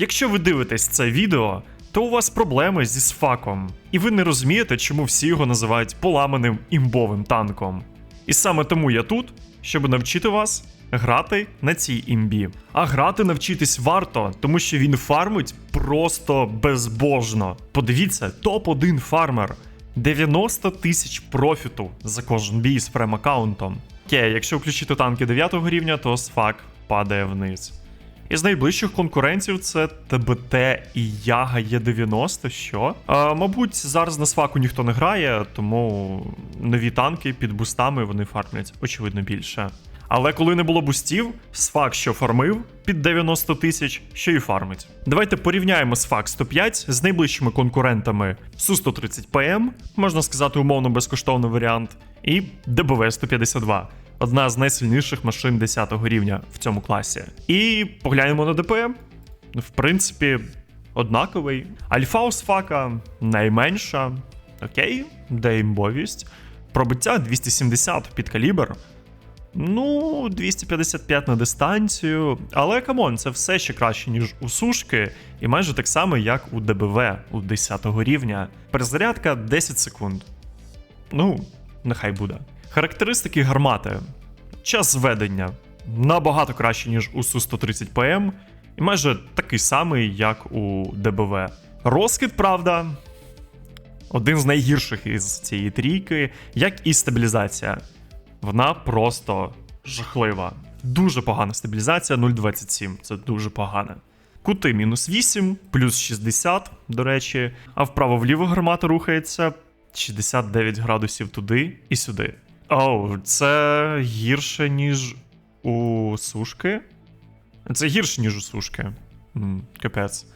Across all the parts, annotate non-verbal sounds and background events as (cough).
Якщо ви дивитесь це відео, то у вас проблеми зі сфаком, і ви не розумієте, чому всі його називають поламаним імбовим танком. І саме тому я тут, щоб навчити вас грати на цій імбі. А грати навчитись варто, тому що він фармить просто безбожно. Подивіться, топ-1 фармер. 90 тисяч профіту за кожен бій з фрем-аккаунтом. Окей, якщо включити танки 9 рівня, то сфак падає вниз. Із найближчих конкурентів це ТБТ і Яга Є90. Що? А, мабуть, зараз на сваку ніхто не грає, тому нові танки під бустами вони фармлять, очевидно, більше. Але коли не було бустів, сфак, що фармив під 90 тисяч, що і фармить. Давайте порівняємо сфак 105 з найближчими конкурентами Су-130 ПМ, можна сказати, умовно безкоштовний варіант, і ДБВ 152 одна з найсильніших машин 10 рівня в цьому класі. І поглянемо на ДПМ. В принципі, однаковий. Альфа у сфака найменша. Окей, де імбовість. Пробиття 270 під калібр. Ну, 255 на дистанцію. Але камон, це все ще краще, ніж у сушки, і майже так само, як у ДБВ у 10 рівня. Перезарядка 10 секунд. Ну, нехай буде. Характеристики гармати. Час зведення набагато краще, ніж у Су-130 ПМ, і майже такий самий, як у ДБВ. Розкид, правда, один з найгірших із цієї трійки, як і стабілізація. Вона просто жахлива. Дуже погана стабілізація 0,27. Це дуже погано. Кути мінус 8, плюс 60, до речі, а вправо-вліво гармата рухається 69 градусів туди і сюди. Оу, це гірше, ніж у сушки. Це гірше, ніж у сушки. Капець.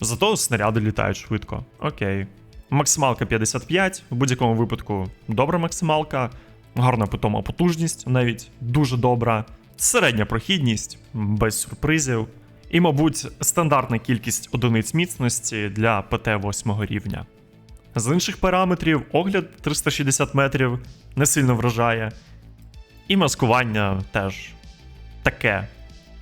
Зато снаряди літають швидко. Окей. Максималка 55, в будь-якому випадку добра максималка. Гарна питома потужність, навіть дуже добра. Середня прохідність, без сюрпризів. І, мабуть, стандартна кількість одиниць міцності для ПТ 8 рівня. З інших параметрів огляд 360 метрів не сильно вражає. І маскування теж таке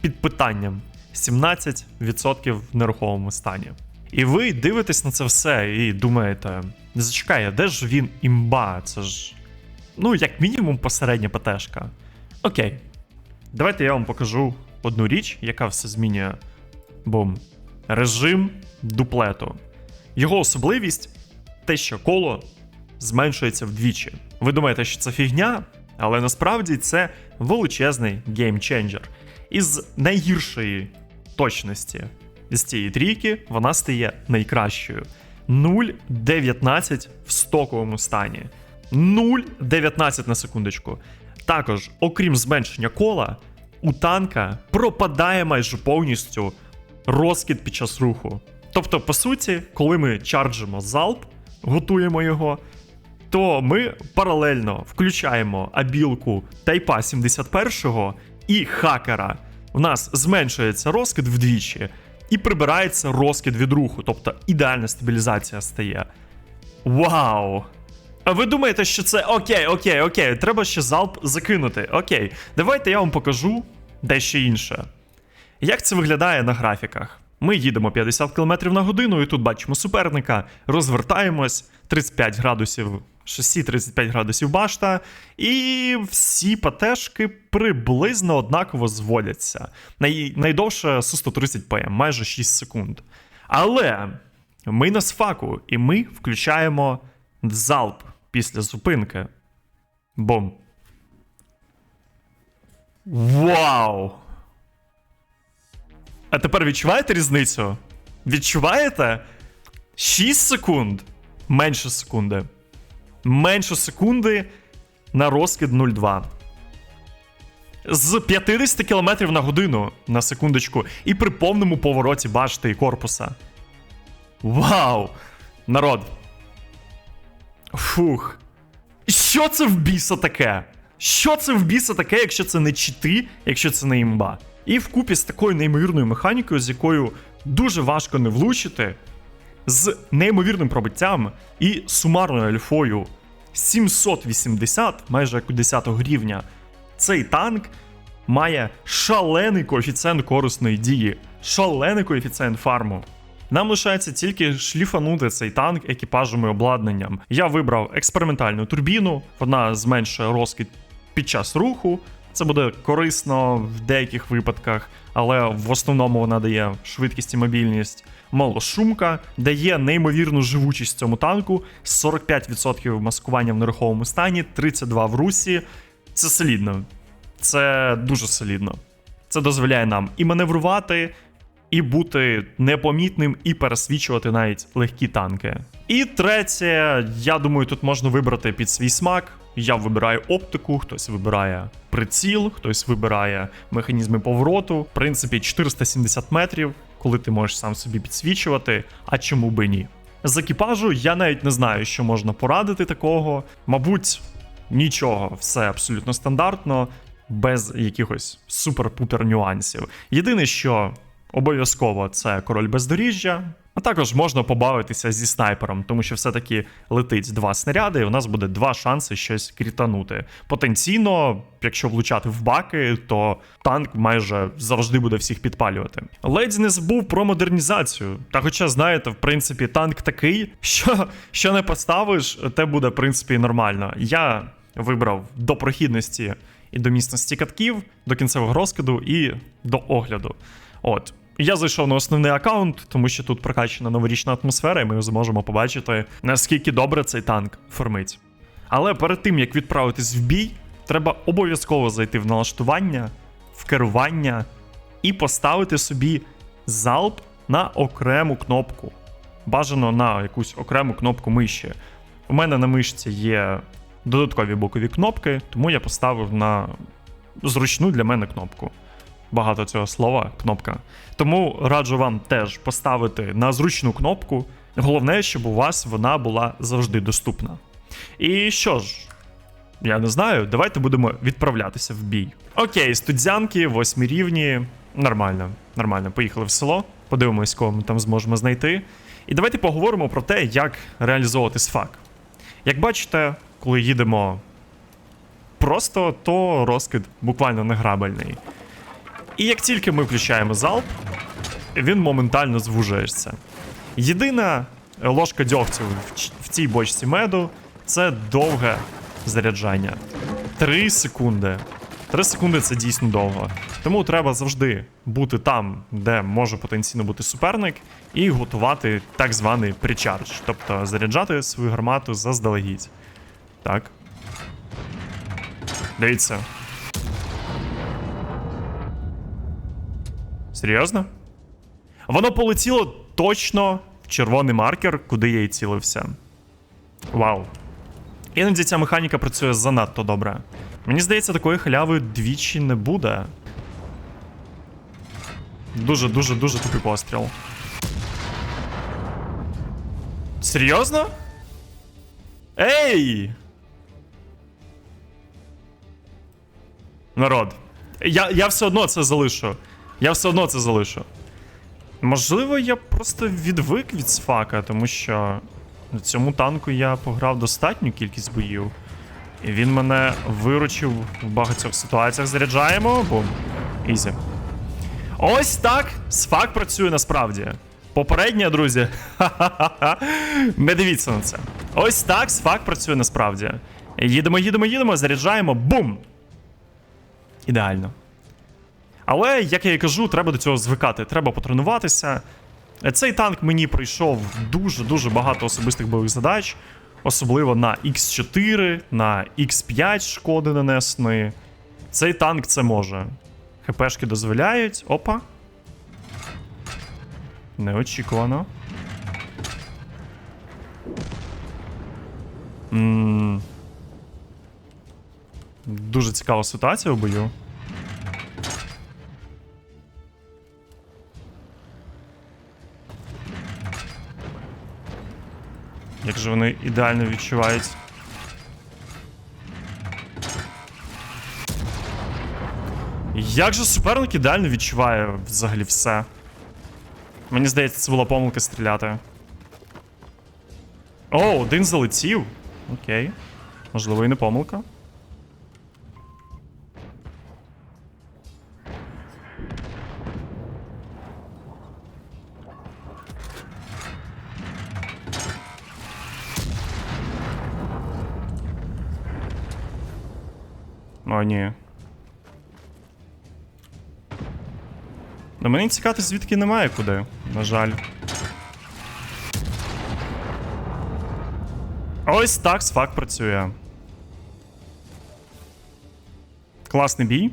під питанням 17% в нерухомому стані. І ви дивитесь на це все і думаєте: зачекай, а де ж він імба? Це ж, ну, як мінімум, посередня ПТшка. Окей, давайте я вам покажу одну річ, яка все змінює. Бум. Режим дуплету. Його особливість те, що коло зменшується вдвічі. Ви думаєте, що це фігня, але насправді це величезний геймченджер. Із найгіршої точності з цієї трійки вона стає найкращою. 0,19 в стоковому стані. 0,19 на секундочку. Також, окрім зменшення кола, у танка пропадає майже повністю розкид під час руху. Тобто, по суті, коли ми чарджимо залп, готуємо його, то ми паралельно включаємо абілку Тайпа 71 і хакера. У нас зменшується розкид вдвічі і прибирається розкид від руху, тобто ідеальна стабілізація стає. Вау! А ви думаєте, що це окей, окей, окей, треба ще залп закинути. Окей, давайте я вам покажу дещо інше. Як це виглядає на графіках? Ми їдемо 50 км на годину, і тут бачимо суперника, розвертаємось 35 градусів шасі, 35 градусів башта, і всі патешки приблизно однаково зводяться. Най... Найдовше Су-130 ПМ, майже 6 секунд. Але ми на сфаку, і ми включаємо залп після зупинки. Бом. Вау! А тепер відчуваєте різницю? Відчуваєте? 6 секунд. Менше секунди. Менше секунди на розкид 0,2. З 50 км на годину на секундочку. І при повному повороті башти і корпуса. Вау! Народ. Фух. Що це в біса таке? Що це в біса таке, якщо це не чити, якщо це не імба? І вкупі з такою неймовірною механікою, з якою дуже важко не влучити, з неймовірним пробиттям і сумарною альфою 780, майже як у 10 рівня, цей танк має шалений коефіцієнт корисної дії шалений коефіцієнт фарму. Нам лишається тільки шліфанути цей танк екіпажем і обладнанням. Я вибрав експериментальну турбіну, вона зменшує розкид під час руху. Це буде корисно в деяких випадках, але в основному вона дає швидкість і мобільність. Малошумка дає неймовірну живучість цьому танку, 45% маскування в нерухомому стані, 32 в русі. Це солідно. Це дуже солідно. Це дозволяє нам і маневрувати, і бути непомітним, і пересвічувати навіть легкі танки. І третє, я думаю, тут можна вибрати під свій смак. Я вибираю оптику, хтось вибирає приціл, хтось вибирає механізми повороту. В принципі, 470 метрів, коли ти можеш сам собі підсвічувати, а чому би ні. З екіпажу я навіть не знаю, що можна порадити такого. Мабуть, нічого, все абсолютно стандартно, без якихось супер-пупер нюансів. Єдине, що обов'язково це король бездоріжжя. А також можна побавитися зі снайпером, тому що все-таки летить два снаряди, і у нас буде два шанси щось крітанути. Потенційно, якщо влучати в баки, то танк майже завжди буде всіх підпалювати. Ледь не забув про модернізацію. Та хоча, знаєте, в принципі, танк такий, (laughs) що, що не поставиш, те буде, в принципі, нормально. Я вибрав до прохідності і до міцності катків, до кінцевого розкиду і до огляду. От. Я зайшов на основний аккаунт, тому що тут прокачана новорічна атмосфера, і ми зможемо побачити, наскільки добре цей танк формить. Але перед тим як відправитись в бій, треба обов'язково зайти в налаштування, в керування і поставити собі залп на окрему кнопку. Бажано на якусь окрему кнопку миші. У мене на мишці є додаткові бокові кнопки, тому я поставив на зручну для мене кнопку багато цього слова кнопка. Тому раджу вам теж поставити на зручну кнопку. Головне, щоб у вас вона була завжди доступна. І що ж, я не знаю, давайте будемо відправлятися в бій. Окей, студзянки, восьмі рівні. Нормально, нормально. Поїхали в село, подивимось, кого ми там зможемо знайти. І давайте поговоримо про те, як реалізовувати сфак. Як бачите, коли їдемо просто, то розкид буквально неграбельний. І як тільки ми включаємо залп, він моментально звужується. Єдина ложка дьогтю в, цій бочці меду це довге заряджання. 3 секунди. 3 секунди це дійсно довго. Тому треба завжди бути там, де може потенційно бути суперник, і готувати так званий причардж, тобто заряджати свою гармату заздалегідь. Так. Дивіться. Серйозно? Воно полетіло точно в червоний маркер, куди я і цілився. Вау. Іноді ця механіка працює занадто добре. Мені здається, такої халяви двічі не буде. Дуже, дуже, дуже тупий постріл. Серйозно? Ей! Народ. Я, я все одно це залишу. Я все одно це залишу. Можливо, я просто відвик від сфака, тому що на цьому танку я пограв достатню кількість боїв. І він мене виручив в багатьох ситуаціях. Заряджаємо. Бум. Ізі. Ось так сфак працює насправді. Попередня, друзі. (laughs) Не дивіться на це. Ось так сфак працює насправді. Їдемо, їдемо, їдемо, заряджаємо. Бум! Ідеально. Але, як я і кажу, треба до цього звикати, треба потренуватися. Цей танк мені пройшов дуже-дуже багато особистих бойових задач, особливо на X4, на X5 шкоди нанесеної. Цей танк це може. ХПшки дозволяють. Опа. Неочікувано. м Дуже цікава ситуація в бою. Як же вони ідеально відчувають. Як же суперник ідеально відчуває взагалі все? Мені здається, це була помилка стріляти. О, один залетів. Окей. Можливо, і не помилка. О, ні. Ну мені цікати, звідки немає куди, на жаль. Ось так сфак працює. Класний бій.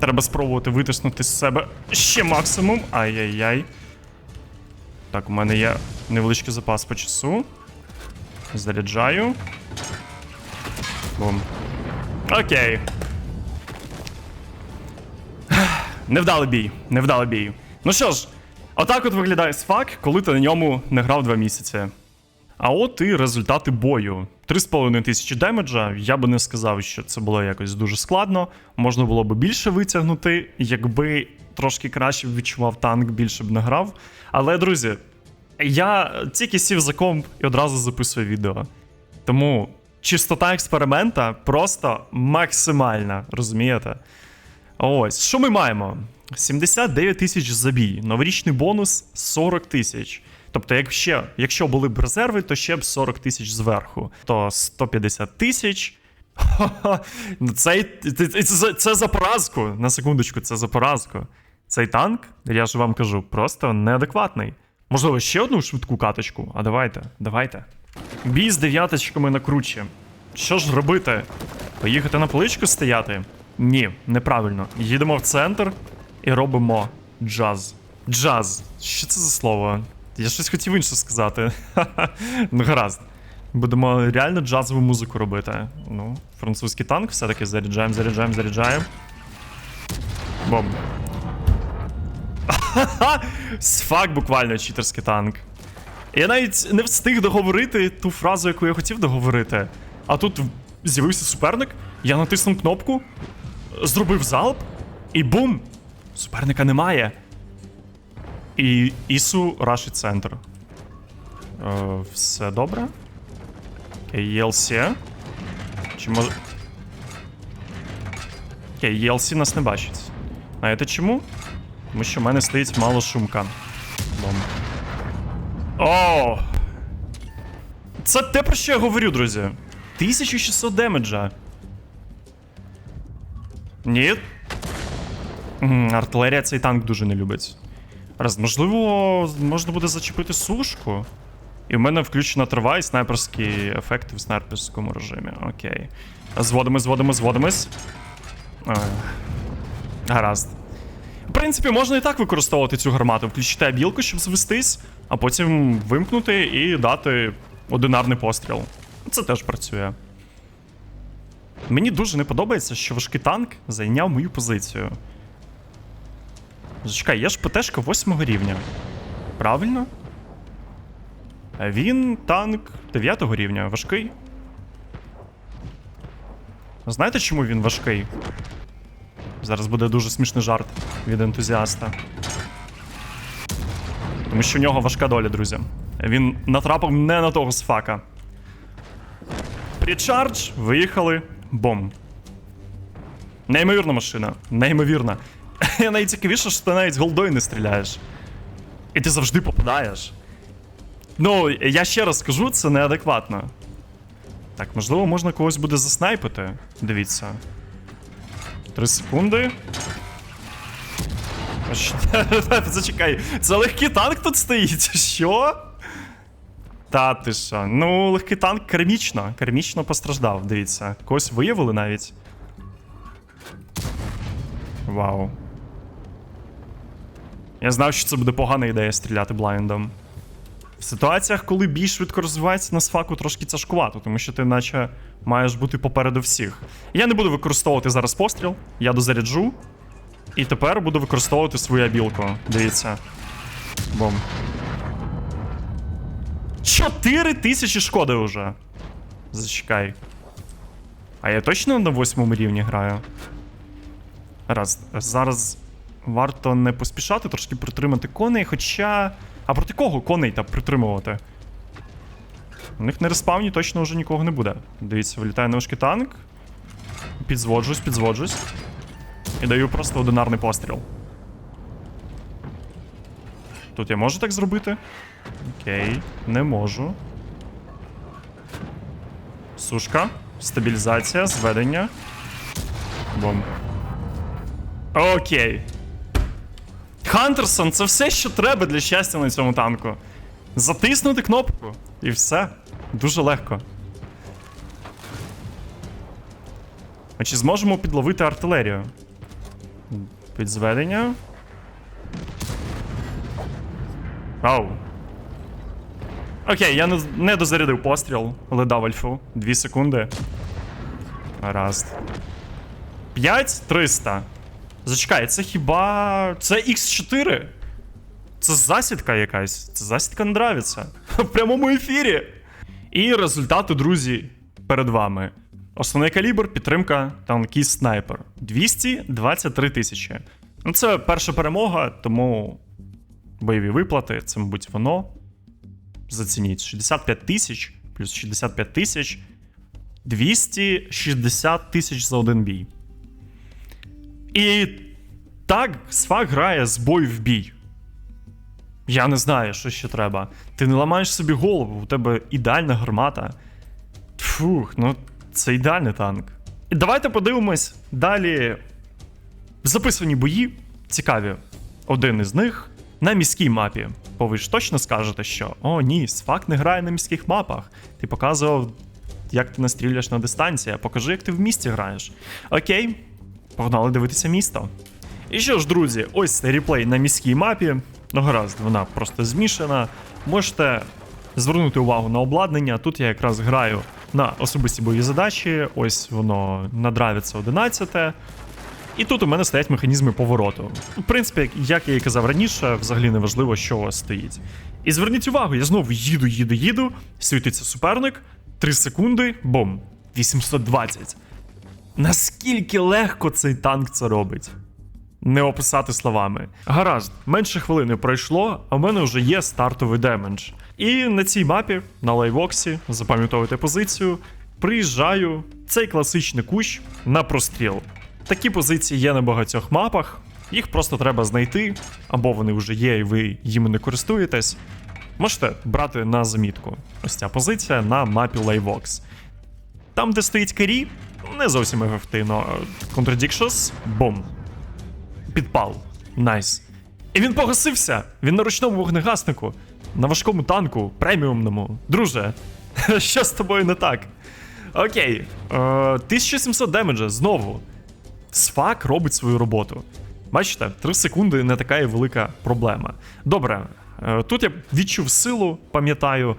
Треба спробувати витиснути з себе ще максимум. Ай-яй-яй. Так, у мене є невеличкий запас по часу. Заряджаю. Бум. Окей. Невдалий бій. Невдалий бій. Ну що ж, отак от виглядає сфак, коли ти на ньому не грав два місяці. А от і результати бою. 3,5 тисячі демеджа. Я би не сказав, що це було якось дуже складно. Можна було б більше витягнути, якби трошки краще б відчував танк, більше б не грав. Але, друзі, я тільки сів за комп і одразу записую відео. Тому чистота експеримента просто максимальна, розумієте? Ось, що ми маємо? 79 тисяч забій, новорічний бонус 40 тисяч. Тобто, якщо, якщо були б резерви, то ще б 40 тисяч зверху. То 150 тисяч. Ну, Цей, це, це, за поразку. На секундочку, це за поразку. Цей танк, я ж вам кажу, просто неадекватний. Можливо, ще одну швидку каточку? А давайте, давайте. Бій з дев'яточками на кручі. Що ж робити? Поїхати на поличку стояти? Ні, неправильно. Їдемо в центр і робимо джаз. Джаз. Що це за слово? Я щось хотів інше сказати. (laughs) ну гаразд. Будемо реально джазову музику робити. Ну, французький танк, все-таки заряджаємо, заряджаємо, заряджаємо. Бом. (laughs) Сфак буквально читерський танк. Я навіть не встиг договорити ту фразу, яку я хотів договорити. А тут з'явився суперник, я натиснув кнопку, зробив залп, і бум! Суперника немає. І Ісу рашить центр. Е, все добре. ELC. Чи може. Окей, ELC нас не бачить. Знаєте чому? Тому що в мене стоїть мало шумка. Бом. О! Це те, про що я говорю, друзі. 1600 демеджа. Ні. Артилерія цей танк дуже не любить. Раз, можливо, можна буде зачепити сушку. І в мене включена трава і снайперські ефекти в снайперському режимі. Окей. Зводимось, зводимось, зводимось. Е, Гаразд. В принципі, можна і так використовувати цю гармату. Включити абілку, щоб звестись, а потім вимкнути і дати одинарний постріл. Це теж працює. Мені дуже не подобається, що важкий танк зайняв мою позицію. Зачекай, є ж ПТшка 8 рівня. Правильно? Він танк 9 рівня. Важкий. Знаєте, чому він важкий? Зараз буде дуже смішний жарт від ентузіаста. Тому що в нього важка доля, друзі. Він натрапив не на того сфака. Причардж, виїхали. Бом. Неймовірна машина. Неймовірна. (laughs) Найцікавіше, що ти навіть голдою не стріляєш. І ти завжди попадаєш. Ну, я ще раз скажу, це неадекватно. Так, можливо, можна когось буде заснайпити. Дивіться. Три секунди. (laughs) Зачекай, це легкий танк тут стоїть. Що? Та ти що? Ну, легкий танк кермічно. Кермічно постраждав, дивіться. Когось виявили навіть. Вау. Я знав, що це буде погана ідея стріляти блайндом. В ситуаціях, коли бій швидко розвивається на сфаку, трошки тяжкувато, тому що ти наче маєш бути попереду всіх. Я не буду використовувати зараз постріл, я дозаряджу. І тепер буду використовувати свою абілку. Дивіться. Бом. 4 тисячі шкоди вже. Зачекай. А я точно на восьмому рівні граю? Раз. Зараз варто не поспішати, трошки притримати коней, хоча. А проти кого коней та притримувати? У них на респауні точно вже нікого не буде. Дивіться, вилітає на важкий танк. Підзводжусь, підзводжусь. І даю просто одинарний постріл. Тут я можу так зробити? Окей, не можу. Сушка. Стабілізація, зведення. Бом. Окей. Хантерсон це все, що треба для щастя на цьому танку. Затиснути кнопку і все. Дуже легко. А чи зможемо підловити артилерію? Підзведення. Ау. Окей, я не, не дозарядив постріл, але дав альфу. Дві секунди. Гаразд. 5300. Зачекай, це хіба. Це X4? Це засідка якась. Це засідка не нравиться. (laughs) В прямому ефірі. І результати, друзі, перед вами. Основний калібр, підтримка, танкіст снайпер. 223 тисячі. Ну, це перша перемога, тому бойові виплати, це, мабуть, воно. Зацініть. 65 тисяч плюс 65 тисяч. 260 тисяч за один бій. І так Сфак грає з бою в бій. Я не знаю, що ще треба. Ти не ламаєш собі голову, у тебе ідеальна гармата. Фух, ну це ідеальний танк. І давайте подивимось далі. Записані бої цікаві. Один із них на міській мапі. Бо ви ж точно скажете, що о, ні, Сфак не грає на міських мапах. Ти показував, як ти настріляєш на дистанції, покажи, як ти в місті граєш. Окей, погнали дивитися місто. І що ж, друзі, ось реплей на міській мапі. Ну, гаразд, вона просто змішана. Можете звернути увагу на обладнання. Тут я якраз граю на особисті бойові задачі. Ось воно на драйвіце 11. І тут у мене стоять механізми повороту. В принципі, як я і казав раніше, взагалі не важливо, що у вас стоїть. І зверніть увагу, я знову їду, їду, їду, світиться суперник, 3 секунди, бом, 820. Наскільки легко цей танк це робить? Не описати словами. Гаразд, менше хвилини пройшло, а в мене вже є стартовий демедж. І на цій мапі, на лайвоксі, запам'ятовуйте позицію, приїжджаю цей класичний кущ на простріл. Такі позиції є на багатьох мапах, їх просто треба знайти, або вони вже є, і ви їми не користуєтесь. Можете брати на замітку. Ось ця позиція на мапі Layvox. Там, де стоїть кері, не зовсім ефективно. Contradictions, бум. Підпал. Найс. І він погасився! Він на ручному вогнегаснику, на важкому танку, преміумному. Друже, (laughs) що з тобою не так? Окей. Е, 1700 демеджа знову. Сфак робить свою роботу. Бачите, 3 секунди не така і велика проблема. Добре, е, тут я відчув силу, пам'ятаю.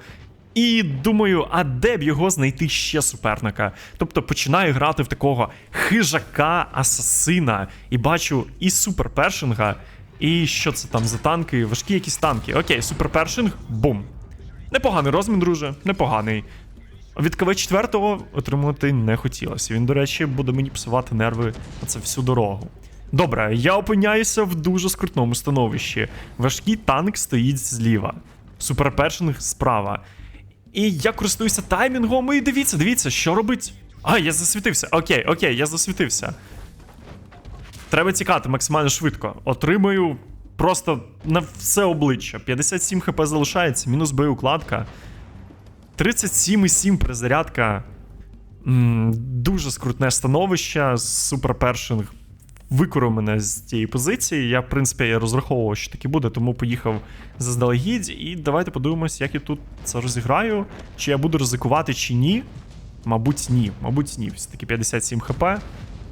І думаю, а де б його знайти ще суперника? Тобто починаю грати в такого хижака асасина і бачу і суперпершинга, і що це там за танки? Важкі якісь танки. Окей, суперпершинг, бум. Непоганий розмін, друже, непоганий. Від КВ-4 отримувати не хотілося. Він, до речі, буде мені псувати нерви на це всю дорогу. Добре, я опиняюся в дуже скрутному становищі. Важкий танк стоїть зліва, суперпершинг справа. І я користуюся таймінгом, і дивіться, дивіться, що робить. А, я засвітився. Окей, окей, я засвітився. Треба тікати максимально швидко. Отримую просто на все обличчя. 57 хп залишається, мінус боєукладка. 37,7 перезарядка. М, Дуже скрутне становище. Суперпершинг викурив мене з цієї позиції. Я, в принципі, я розраховував, що таке буде, тому поїхав заздалегідь. І давайте подивимось, як я тут це розіграю. Чи я буду ризикувати, чи ні. Мабуть, ні. Мабуть, ні. Все-таки 57 хп.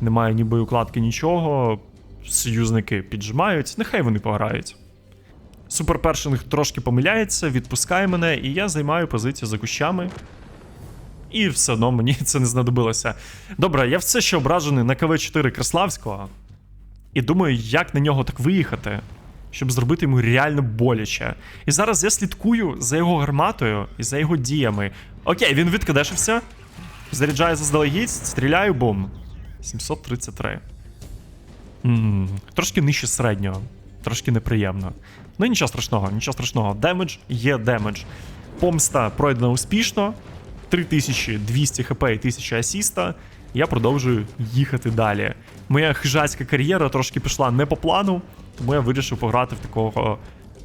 Немає ні боєукладки, нічого. Союзники піджимають. Нехай вони пограють. Суперпершинг трошки помиляється, відпускає мене, і я займаю позицію за кущами. І все одно мені (laughs) це не знадобилося. Добре, я все ще ображений на КВ-4 Краславського. І думаю, як на нього так виїхати, щоб зробити йому реально боляче. І зараз я слідкую за його гарматою і за його діями. Окей, він відкадешився. Заряджаю заздалегідь, стріляю, бум. 733. м трошки нижче середнього. Трошки неприємно. Ну нічого страшного, нічого страшного. Демедж є демедж. Помста пройдена успішно. 3200 хп і 1000 асіста. Я продовжую їхати далі. Моя хижацька кар'єра трошки пішла не по плану, тому я вирішив пограти в такого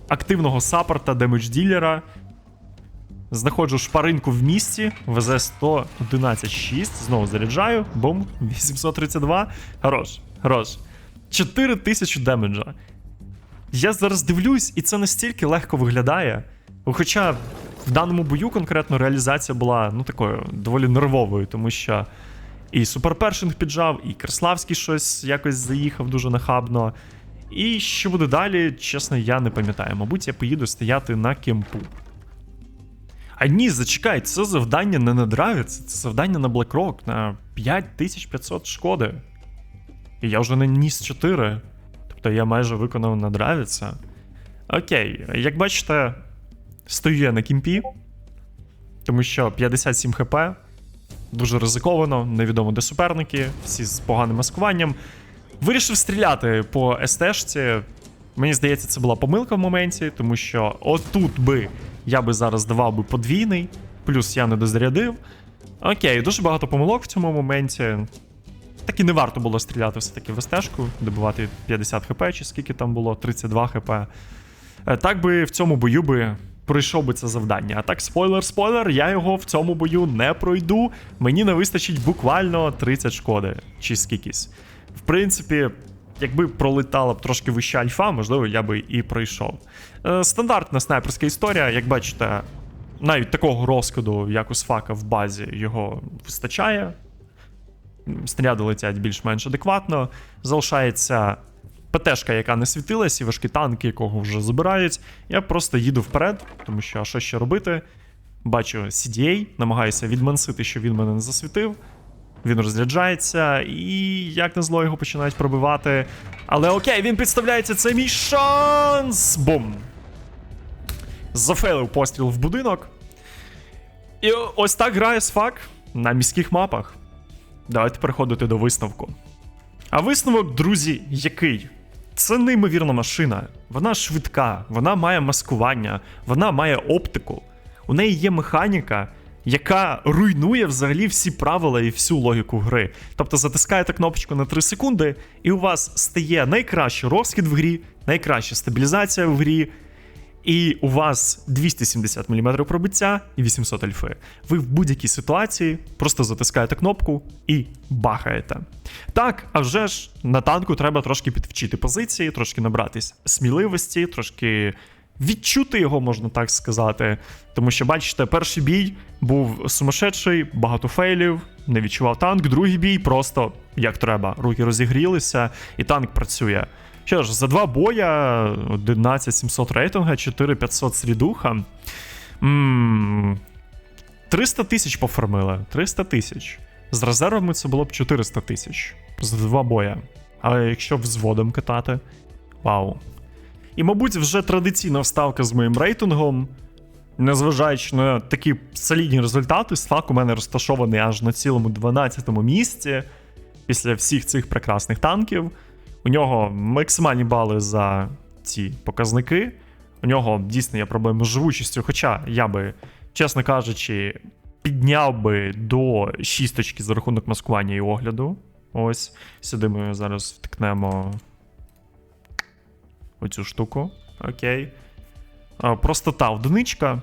активного саппорта, демедж ділера. Знаходжу шпаринку в місті, ВЗ 111.6, знову заряджаю, бум, (laughs) 832. Хорош, хорош. 4000 демеджа. Я зараз дивлюсь, і це настільки легко виглядає. Хоча в даному бою конкретно реалізація була ну такою доволі нервовою, тому що і суперпершинг піджав, і Керславський щось якось заїхав дуже нахабно. І що буде далі, чесно, я не пам'ятаю. Мабуть, я поїду стояти на кемпу. А ні, зачекай, це завдання не на драйвіці, це завдання на BlackRock на 5500 шкоди. І я вже не ніс 4. Тобто я майже виконав на драйвіце. Окей, як бачите, стою я на кімпі, тому що 57 хп. Дуже ризиковано, невідомо де суперники, всі з поганим маскуванням. Вирішив стріляти по СТшці. Мені здається, це була помилка в моменті, тому що отут би я би зараз давав би подвійний, плюс я не дозарядив. Окей, дуже багато помилок в цьому моменті. Так і не варто було стріляти все-таки в СТшку, добивати 50 хп, чи скільки там було, 32 хп. Е, Так би в цьому бою би пройшов би це завдання. А так, спойлер, спойлер, я його в цьому бою не пройду. Мені не вистачить буквально 30 шкоди, чи скількись. В принципі, якби пролетала б трошки вища альфа, можливо, я би і пройшов. Е, Стандартна снайперська історія, як бачите, навіть такого розкладу, як у Сфака в базі, його вистачає. Снаряди летять більш-менш адекватно. Залишається ПТшка, яка не світилась, і важкі танки, якого вже забирають. Я просто їду вперед, тому що а що ще робити? Бачу CDA, намагаюся відмансити, що він мене не засвітив. Він розряджається, і як на зло його починають пробивати. Але окей, він підставляється, це мій шанс! Бум! Зафейлив постріл в будинок. І ось так грає Сфак на міських мапах. Давайте переходити до висновку. А висновок, друзі, який? Це неймовірна машина. Вона швидка, вона має маскування, вона має оптику. У неї є механіка, яка руйнує взагалі всі правила і всю логіку гри. Тобто затискаєте кнопочку на 3 секунди, і у вас стає найкращий розхід в грі, найкраща стабілізація в грі. І у вас 270 мм пробиття і 800 альфи. Ви в будь-якій ситуації просто затискаєте кнопку і бахаєте. Так, а вже ж на танку треба трошки підвчити позиції, трошки набратись сміливості, трошки відчути його, можна так сказати. Тому що, бачите, перший бій був сумасшедший, багато фейлів, не відчував танк. Другий бій просто як треба. Руки розігрілися, і танк працює. Що ж, за два боя 11700 рейтинга, 4500 срідуха. Ммм. 300 тисяч пофармили. 300 тисяч. З резервами це було б 400 тисяч. За два боя. А якщо взводом катати. Вау. І, мабуть, вже традиційна вставка з моїм рейтингом. Незважаючи на такі солідні результати, стак у мене розташований аж на цілому 12-му місці. Після всіх цих прекрасних танків. У нього максимальні бали за ці показники. У нього дійсно є проблеми з живучістю. Хоча я би, чесно кажучи, підняв би до шісточки за рахунок маскування і огляду. Ось. Сюди ми зараз втикнемо оцю штуку. Окей. Простота одиничка.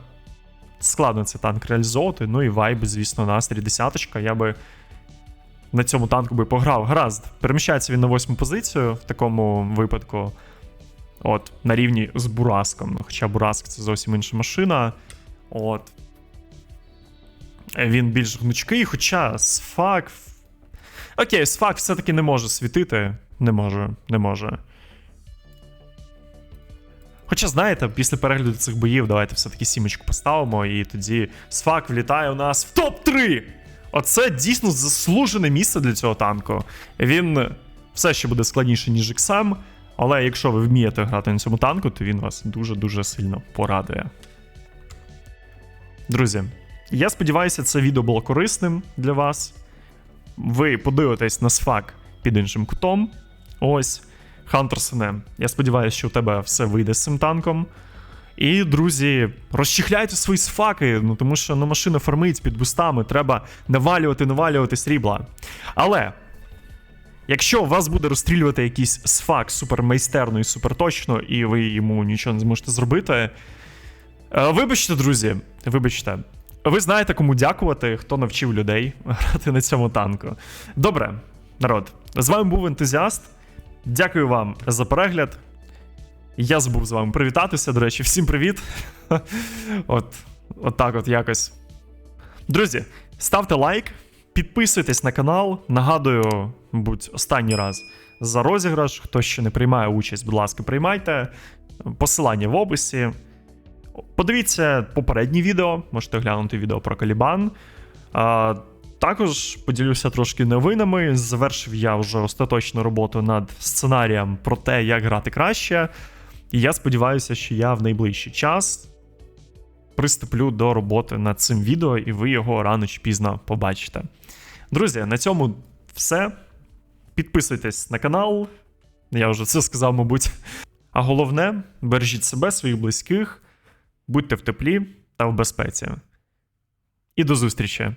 Складно цей танк реалізовувати. Ну і вайби, звісно, настрій десяточка. Я би на цьому танку би пограв. Гаразд. Переміщається він на восьму позицію в такому випадку. От, на рівні з Бураском. Хоча Бураск це зовсім інша машина. От. Він більш гнучкий, хоча Сфак. Окей, Сфак все-таки не може світити. Не може, не може. Хоча, знаєте, після перегляду цих боїв, давайте все-таки сімочку поставимо, і тоді Сфак влітає у нас в топ-3! Оце дійсно заслужене місце для цього танку. Він все ще буде складніше, ніж XM, але якщо ви вмієте грати на цьому танку, то він вас дуже-дуже сильно порадує. Друзі, я сподіваюся, це відео було корисним для вас. Ви подивитесь на сфак під іншим кутом. Ось. Хантерсене, я сподіваюся, що у тебе все вийде з цим танком. І, друзі, розчехляйте свої сфаки, ну тому що ну, машина фармить під бустами, треба навалювати, навалювати срібла. Але Якщо вас буде розстрілювати якийсь сфак супермайстерно і суперточно, і ви йому нічого не зможете зробити. е, Вибачте, друзі, вибачте. Ви знаєте, кому дякувати, хто навчив людей (laughs) грати на цьому танку. Добре, народ, з вами був ентузіаст. Дякую вам за перегляд. Я забув з вами привітатися, до речі, всім привіт. От, от так от якось. Друзі, ставте лайк, підписуйтесь на канал. Нагадую, будь останній раз за розіграш. Хто ще не приймає участь, будь ласка, приймайте. Посилання в описі. Подивіться попередні відео, можете глянути відео про Калібан. А, також поділюся трошки новинами. Завершив я вже остаточну роботу над сценарієм про те, як грати краще. І я сподіваюся, що я в найближчий час приступлю до роботи над цим відео, і ви його рано чи пізно побачите. Друзі, на цьому все. Підписуйтесь на канал. Я вже це сказав, мабуть. А головне, бережіть себе, своїх близьких, будьте в теплі та в безпеці. І до зустрічі!